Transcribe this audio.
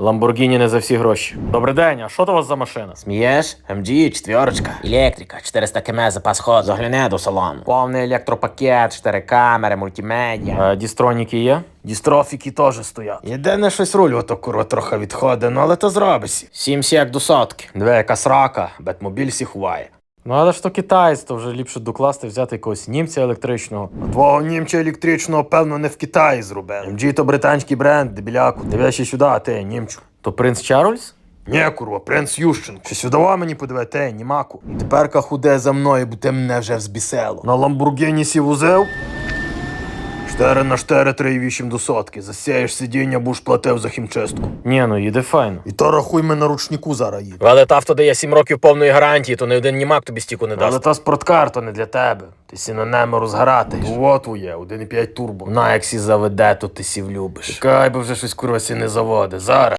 Ламборгіні не за всі гроші. Добрий день, а що то у вас за машина? Смієш? МG, четверочка. Електрика, 400 км запас ходу. Загляне до салону. Повний електропакет, 4 камери, мультимедіа. А дістроніки є? Дістрофіки теж стоять. Єдине щось руль ото курва трохи відходить, ну але то зробиться. Сім сік до сотки. Диви, яка срака, бетмобіль всі ховає. Ну але ж то китаєць, то вже ліпше докласти взяти якогось німця електричного. Твого німця електричного, певно, не в Китаї зробили. MG то британський бренд, дебіляку. Дивися сюди, а ти, німчу. То принц Чарльз? Ні, курва, принц Ющенко. Чи видавав мені подиве, те, німаку. Теперка худе за мною, бо ти мене вже взбісело. На Ламбургіні сів возив? 4 на 4, 3,8 до сотки. Засяєш сидіння, будеш платив за хімчистку. Ні, ну їде файно. І то рахуй ми на ручнику зараз їде. Але авто дає 7 років повної гарантії, то не один німак тобі стіку не дасть. Але та спорткар то не для тебе. Ти сі на неми розгаратиш. Ну, от твоє, 1,5 турбо. На, як сі заведе, то ти сі влюбиш. Чекай, бо вже щось курва сі не заводи. Зараз.